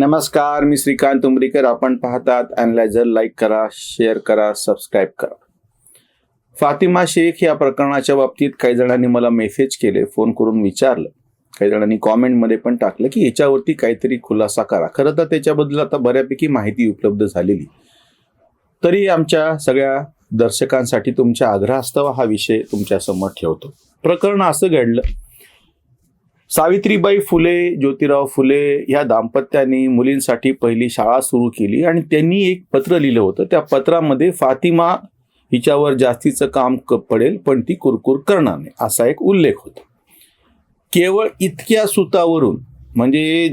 नमस्कार मी श्रीकांत उमरीकर. आपण पाहतात अनलायझर लाईक करा शेअर करा सबस्क्राईब करा. फातिमा शेख या प्रकरणाच्या बाबतीत काही जणांनी मला मेसेज केले फोन करून विचारलं. काही जणांनी कॉमेंटमध्ये पण टाकलं की याच्यावरती काहीतरी खुलासा करा. खरं तर त्याच्याबद्दल आता बऱ्यापैकी माहिती उपलब्ध झालेली. तरी आमच्या सगळ्या दर्शकांसाठी तुमच्या आग्रहास्तव हा विषय तुमच्यासमोर ठेवतो. प्रकरण असं घडलं सावित्रीबाई फुले ज्योतिराव फुले या दाम्पत्याने मुलींसाठी पहिली शाळा सुरू केली आणि त्यांनी एक पत्र लिहिलं होतं. त्या पत्रामध्ये फातिमा हिच्यावर जास्तीचं काम क पडेल पण ती कुरकुर करणार नाही असा एक उल्लेख होता. केवळ इतक्या सुतावरून म्हणजे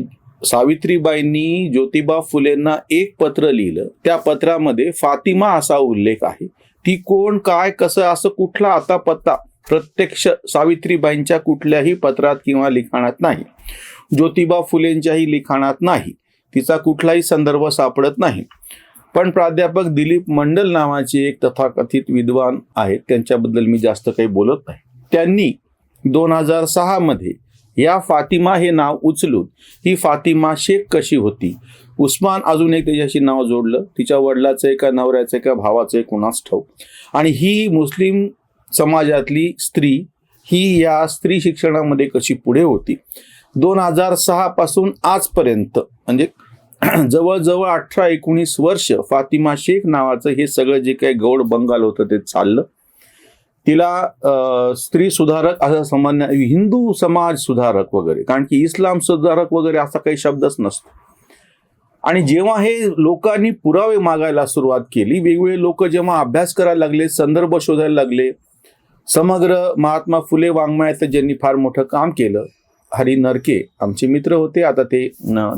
सावित्रीबाईंनी ज्योतिबा फुलेंना एक पत्र लिहिलं त्या पत्रामध्ये फातिमा असा उल्लेख आहे. ती कोण काय कसं असं कुठला आता पत्ता प्रत्यक्ष सावित्रीबाईंच्या कुठल्याही पत्रात किंवा लिखाणात नाही. ज्योतिबा फुलेंच्याही लिखाणात नाही. तिचा कुठलाही संदर्भ सापडत नाही. पण प्राध्यापक दिलीप मंडल नावाचे एक तथाकथित विद्वान आहेत. त्यांच्याबद्दल मी जास्त काही बोलत नाही. त्यांनी दोन हजार सहामध्ये या फातिमा हे नाव उचलून ही फातिमा शेख कशी होती? उस्मान अजून एक त्याच्याशी नाव जोडलं. तिच्या वडिलाचं एका का नवऱ्याचं एका का भावाचं कुणास कुणाच ठाऊक. आणि ही मुस्लिम समाजातली स्त्री ही या स्त्री शिक्षणामध्ये कशी पुढे होती? दोन हजार सहा पासून आजपर्यंत म्हणजे जवळजवळ अठरा एकोणीस वर्ष फातिमा शेख नावाचं हे सगळं जे काही गौड बंगाल होतं ते चाललं. तिला अं, स्त्री सुधारक असं समजण्या हिंदू समाज सुधारक वगैरे कारण की इस्लाम सुधारक वगैरे असा काही शब्दच नसतो. आणि जेव्हा हे लोकांनी पुरावे मागायला सुरुवात केली वेगवेगळे लोक जेव्हा अभ्यास करायला लागले संदर्भ शोधायला लागले समग्र महात्मा फुले वाङ्मयाचं ज्यांनी फार मोठं काम केलं हरी नरके आमचे मित्र होते आता ते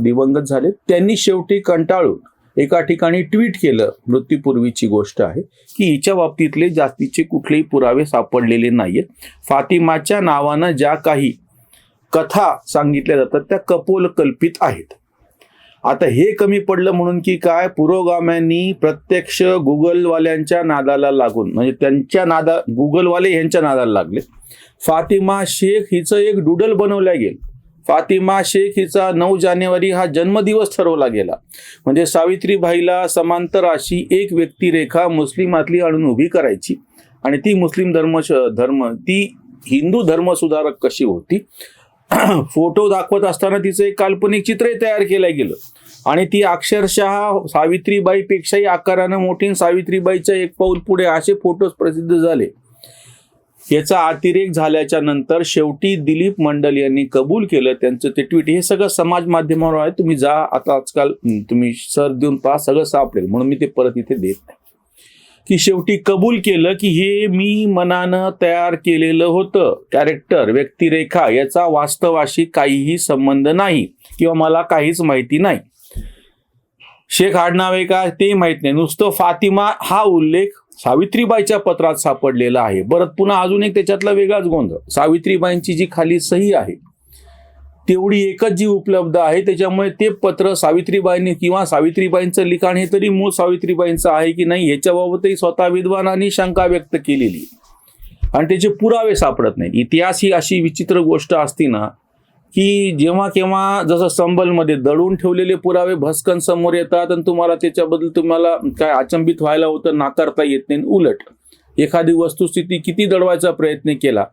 दिवंगत झाले त्यांनी शेवटी कंटाळून एका ठिकाणी ट्विट केलं मृत्यूपूर्वीची गोष्ट आहे की हिच्या बाबतीतले जास्तीचे कुठलेही पुरावे सापडलेले नाहीयेत. फातिमाच्या नावानं ज्या काही कथा सांगितल्या जातात त्या कपोल कल्पित आहेत. आता हे कमी पडलं म्हणून की काय? पुरोगाम्यांनी प्रत्यक्ष गुगलवाल्यांच्या नादाला लागून म्हणजे त्यांच्या नादा गुगलवाले यांच्या नादाला लागले. फातिमा शेख हिचं एक डुडल बनवल्या गेलं. फातिमा शेख हिचा नऊ जानेवारी हा जन्मदिवस ठरवला गेला. म्हणजे सावित्रीबाईला समांतर अशी एक व्यक्तिरेखा मुस्लिमातली आणून उभी करायची. आणि ती मुस्लिम धर्म धर्म ती हिंदू धर्मसुधारक कशी होती? फोटो दाखवत असताना तिचं एक काल्पनिक चित्रही तयार केलं गेलं. आणि ती अक्षरशः सावित्रीबाईपेक्षाही आकारानं मोठी सावित्रीबाईचं एक पाऊल पुढे असे फोटोज प्रसिद्ध झाले. याचा अतिरेक झाल्याच्यानंतर शेवटी दिलीप मंडल यांनी कबूल केलं. त्यांचं ते ट्विट हे सगळं समाज माध्यमावर आहे. तुम्ही जा आता आजकाल तुम्ही सर देऊन पहा सगळं सापडेल म्हणून मी ते परत इथे देत नाही. की शेवटी कबूल केलं की हे मी मनानं तयार केलेलं होतं. कॅरेक्टर व्यक्तिरेखा याचा वास्तवाशी काहीही संबंध नाही किंवा मला काहीच माहिती नाही. शेख आडनाव आहे का ते माहीत नाही. नुसतं फातिमा हा उल्लेख सावित्रीबाईच्या पत्रात सापडलेला आहे. परत पुन्हा अजून एक त्याच्यातला वेगळाच गोंधळ. सावित्रीबाईंची जी खाली सही आहे तेवढी एकच जी उपलब्ध आहे त्याच्यामुळे ते पत्र सावित्रीबाईंनी किंवा सावित्रीबाईंचं लिखाण हे तरी मूळ सावित्रीबाईंचं आहे की नाही याच्याबाबतही स्वतः विद्वानांनी शंका व्यक्त केलेली. आणि त्याचे पुरावे सापडत नाहीत. इतिहास ही अशी विचित्र गोष्ट असती ना की जेव्हा केव्हा जसं संबलमध्ये दडून ठेवलेले पुरावे भस्कन समोर येतात आणि तुम्हाला त्याच्याबद्दल तुम्हाला काय अचंबित व्हायला होतं नाकारता येत नाही उलट. एखादी वस्तुस्थिती किती दडवायचा प्रयत्न केला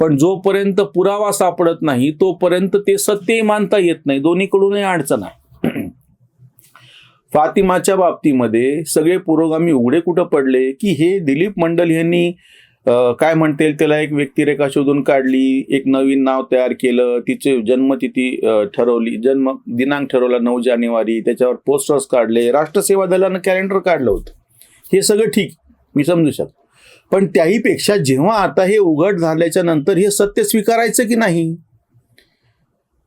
पण जोपर्यंत पुरावा सापडत नाही तोपर्यंत ते सत्य मानता येत नाही. दोन्हीकडूनही अडचण आहे. फातिमाच्या बाबतीमध्ये सगळे पुरोगामी उघडे कुठं पडले की हे दिलीप मंडल यांनी काय म्हणते त्याला एक व्यक्तिरेखा शोधून काढली एक नवीन नाव तयार केलं तिचे जन्मतिथी ठरवली जन्म दिनांक ठरवला नऊ जानेवारी त्याच्यावर पोस्टर्स काढले राष्ट्रसेवा दलानं कॅलेंडर काढलं होतं. हे सगळं ठीक मी समजू शकतो. पण त्याहीपेक्षा जेव्हा आता हे उघड झाल्याच्यानंतर हे सत्य स्वीकारायचं की नाही?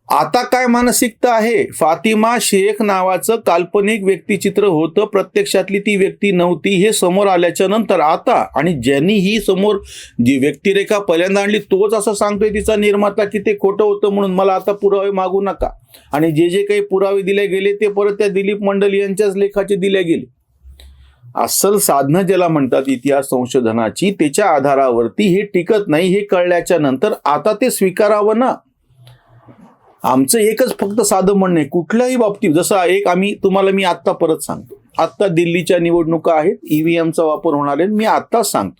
आता काय मानसिकता आहे? फातिमा शेख नावाचं काल्पनिक व्यक्तिचित्र होतं. प्रत्यक्षातली ती व्यक्ती नव्हती. हे समोर आल्याच्यानंतर आता आणि ज्यांनी ही समोर जी व्यक्तिरेखा पहिल्यांदा आणली तोच असं सांगतोय तिचा निर्माता की ते खोटं होतं म्हणून मला आता पुरावे मागू नका. आणि जे जे काही पुरावे दिले गेले ते परत त्या दिलीप मंडल यांच्याच लेखाचे दिले गेले. अस्सल साधनं ज्याला म्हणतात इतिहास संशोधनाची त्याच्या आधारावरती हे टिकत नाही हे कळल्याच्या नंतर आता ते स्वीकारावं ना? आमचं एकच फक्त साधं म्हणणं आहे कुठल्याही बाबतीत जसं एक आम्ही तुम्हाला मी आत्ता परत सांगतो. आत्ता दिल्लीच्या निवडणुका आहेत ईव्हीएमचा वापर होणार आहे मी आत्ताच सांगतो.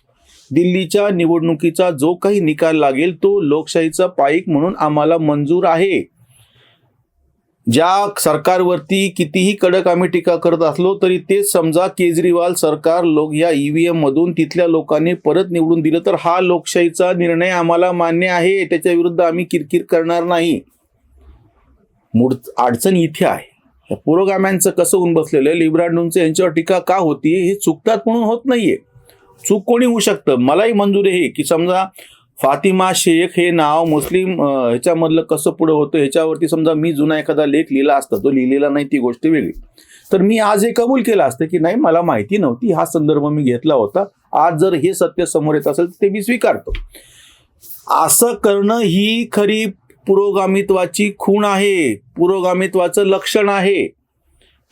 दिल्लीच्या निवडणुकीचा जो काही निकाल लागेल तो लोकशाहीचा पाईक म्हणून आम्हाला मंजूर आहे. ज्या सरकारवरती कितीही कडक आम्ही टीका करत असलो तरी तेच समजा केजरीवाल सरकार लोक या ईव्हीएम मधून तिथल्या लोकांनी परत निवडून दिलं तर हा लोकशाहीचा निर्णय आम्हाला मान्य आहे. त्याच्या विरुद्ध आम्ही किरकिर करणार नाही. मूळ अडचण इथे आहे. या पुरोगाम्यांचं कसं होऊन बसलेलं आहे? लिब्रांडूंचं यांच्यावर टीका का होती? हे चुकतात म्हणून होत नाहीये. चूक कोणी होऊ शकतं? मलाही मंजूर आहे की समजा फातिमा शेख हे नाव मुस्लिम ह्याच्यामधलं कसं पुढं होतं ह्याच्यावरती समजा मी जुना एखादा लेख लिहिला असता तो लिहिलेला नाही ती गोष्ट वेगळी. तर मी आज हे कबूल केलं असतं की नाही मला माहिती नव्हती हा संदर्भ मी घेतला होता. आज जर हे सत्य समोर येत असेल तर ते मी स्वीकारतो. असं करणं ही खरी पुरोगामित्वाची खूण आहे. पुरोगामित्वाचं लक्षण आहे.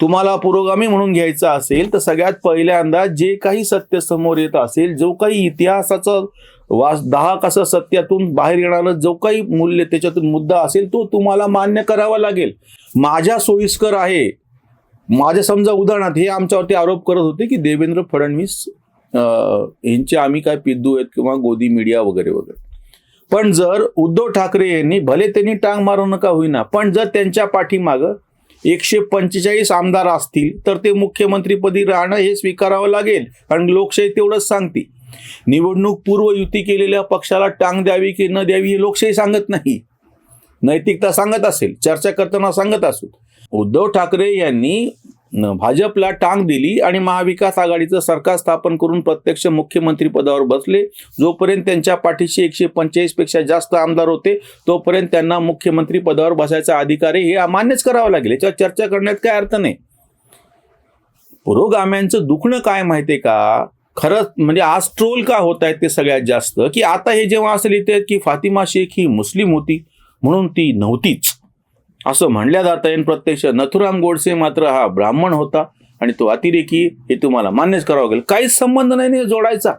तुम्हाला पुरोगामी म्हणून घ्यायचं असेल तर सगळ्यात पहिल्यांदा जे काही सत्य समोर येत असेल जो काही इतिहासाचा वास दहा कसं सत्यातून बाहेर येणारं जो काही मूल्य त्याच्यातून मुद्दा असेल तो तुम्हाला मान्य करावा लागेल. माझ्या सोयीस्कर आहे. माझ्या समजा उदाहरणार्थ हे आमच्यावरती आरोप करत होते की देवेंद्र फडणवीस यांचे आम्ही काय पिद्दू आहेत किंवा गोदी मीडिया वगैरे वगैरे. पण जर उद्धव ठाकरे यांनी भले त्यांनी टांग मारू नका होईना पण जर त्यांच्या पाठीमागं एकशे पंचेचाळीस आमदार असतील तर ते मुख्यमंत्रीपदी राहणं हे स्वीकारावं लागेल. कारण लोकशाही तेवढंच सांगते. निवडणूक पूर्व युती केलेल्या पक्षाला टांग द्यावी की न द्यावी हे लोकशाही सांगत नाही. नैतिकता सांगत असेल चर्चा करताना सांगत असू. उद्धव ठाकरे यांनी भाजपला टांग दिली आणि महाविकास आघाडीचं सरकार स्थापन करून प्रत्यक्ष मुख्यमंत्री पदावर बसले. जोपर्यंत त्यांच्या पाठीशी एकशे पंचेचाळीसपेक्षा जास्त आमदार होते तोपर्यंत त्यांना मुख्यमंत्री पदावर बसायचा अधिकार आहे हे मान्यच करावं लागेल. याच्यावर चर्चा करण्यात काय अर्थ नाही. पुरोगाम्यांचं दुखणं काय माहितीये का? खरंच म्हणजे आज ट्रोल का होत आहेत ते सगळ्यात जास्त? की आता हे जेव्हा असं लिहित की फातिमा शेख ही मुस्लिम होती म्हणून ती नव्हतीच. असं म्हणल्या जात आहे प्रत्यक्ष. नथुराम गोडसे मात्र हा ब्राह्मण होता आणि तो अतिरेकी हे तुम्हाला मान्यच करावं लागेल. काहीच संबंध नाही जोडायचा.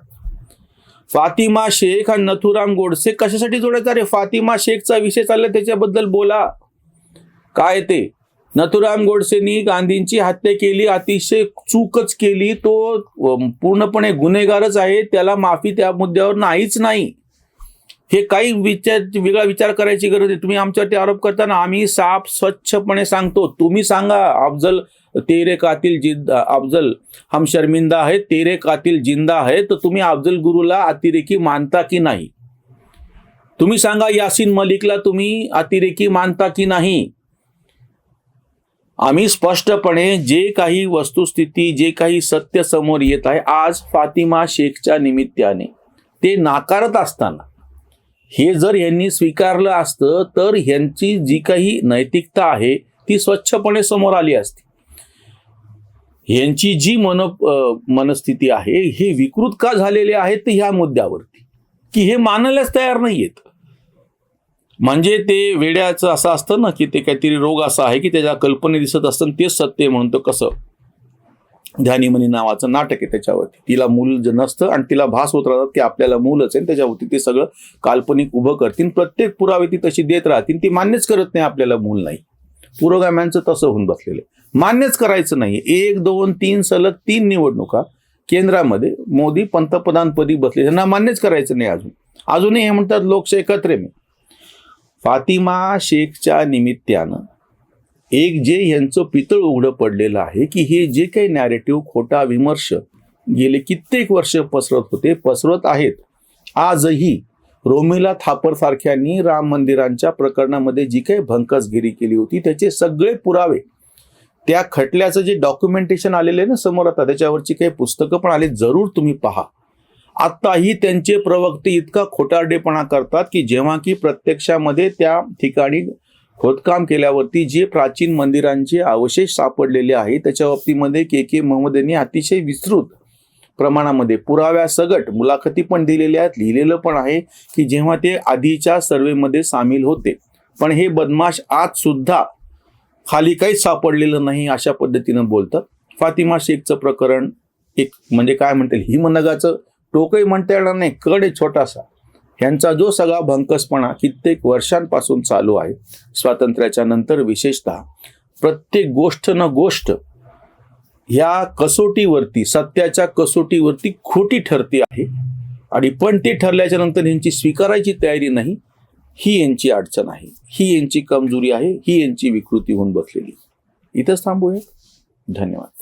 फातिमा शेख आणि नथुराम गोडसे कशासाठी जोडायचा? अरे फातिमा शेखचा विषय चालला त्याच्याबद्दल बोला. काय ते? नथुराम गोडसेनी गांधींची हत्या केली अतिशय चूकच केली. तो पूर्णपणे गुन्हेगारच आहे. त्याला माफी त्या मुद्द्यावर नाहीच नाही. हे काही विचार वेगळा विचार करायची गरज आहे तुम्ही आमच्यावरती आरोप करताना आम्ही साफ स्वच्छपणे सांगतो. तुम्ही सांगा अफजल तेरे कातील जिद अफजल हम शर्मिंदा आहे तेरे कातील जिंदा आहे तर तुम्ही अफजल गुरुला अतिरेकी मानता की नाही? तुम्ही सांगा यासिन मलिकला तुम्ही अतिरेकी मानता की नाही? आम्ही स्पष्टपणे जे काही वस्तुस्थिती जे काही सत्य समोर येत आहे आज फातिमा शेखच्या निमित्ताने. ते नाकारत असताना. हे जर यांनी स्वीकारलं असतं तर ह्यांची जी काही नैतिकता आहे ती स्वच्छपणे समोर आली असती. ह्यांची जी मन मनस्थिती आहे हे विकृत का झालेले आहेत ह्या मुद्द्यावरती. की हे मानायलाच तयार नाही नाहीयेत. म्हणजे ते वेड्याचं असं असतं ना की ते काहीतरी रोग असा आहे की त्याच्या कल्पने दिसत असतं तेच सत्य म्हणतो म्हणून कसं? ध्यानीमनी नावाचं नाटक आहे त्याच्यावरती. तिला मूल नसतं आणि तिला भास होत राहतात की आपल्याला मूलच आहे आणि त्याच्यावरती ते सगळं काल्पनिक उभं करतील प्रत्येक पुरावे ती तशी देत राहतील. ती मान्यच करत नाही आपल्याला मूल नाही. पुरोगाम्यांचं तसं होऊन बसलेलं आहे. मान्यच करायचं नाही एक दोन तीन सलग तीन निवडणुका केंद्रामध्ये मोदी पंतप्रधानपदी बसले. त्यांना मान्यच करायचं नाही अजून. अजूनही हे म्हणतात लोकशाही एकत्र मी. फातिमा शेखच्या निमित्तानं एक जे यांचं पितळ उघडं पडलेलं आहे की हे जे काही नॅरेटिव्ह खोटा विमर्श गेले कित्येक वर्ष पसरत होते पसरत आहेत. आजही रोमिला थापर सारख्यांनी राम मंदिरांच्या प्रकरणामध्ये जी काही भंकसगिरी केली होती त्याचे सगळे पुरावे त्या खटल्याचं जे डॉक्युमेंटेशन आलेलं आहे ना समोर आता त्याच्यावरची काही पुस्तकं पण आली जरूर तुम्ही पहा. आत्ताही त्यांचे प्रवक्ते इतका खोटारडेपणा करतात की जेव्हा की प्रत्यक्षामध्ये त्या ठिकाणी खोदकाम केल्यावरती जे प्राचीन मंदिरांचे अवशेष सापडलेले आहे त्याच्या बाबतीमध्ये के के मोहम्मद यांनी अतिशय विस्तृत प्रमाणामध्ये पुराव्यासगट मुलाखती पण दिलेल्या आहेत लिहिलेलं पण आहे की जेव्हा ते आधीच्या सर्वेमध्ये सामील होते. पण हे बदमाश आज सुद्धा खाली काहीच सापडलेलं नाही अशा पद्धतीनं बोलतात. फातिमा शेखचं प्रकरण एक म्हणजे काय म्हणतील हिमनगाचं टोकही म्हणता येणार नाही कड आहे छोटासा. ह्यांचा जो सगळा भंकसपणा कित्येक वर्षांपासून चालू आहे स्वातंत्र्याच्या नंतर विशेषतः प्रत्येक गोष्ट न गोष्ट ह्या कसोटीवरती सत्याच्या कसोटीवरती खोटी ठरते आहे. आणि पण ती ठरल्याच्या नंतर ह्यांची स्वीकारायची तयारी नाही ही यांची अडचण आहे. ही यांची कमजोरी आहे ही यांची विकृती होऊन बसलेली. इथंच थांबूया. धन्यवाद.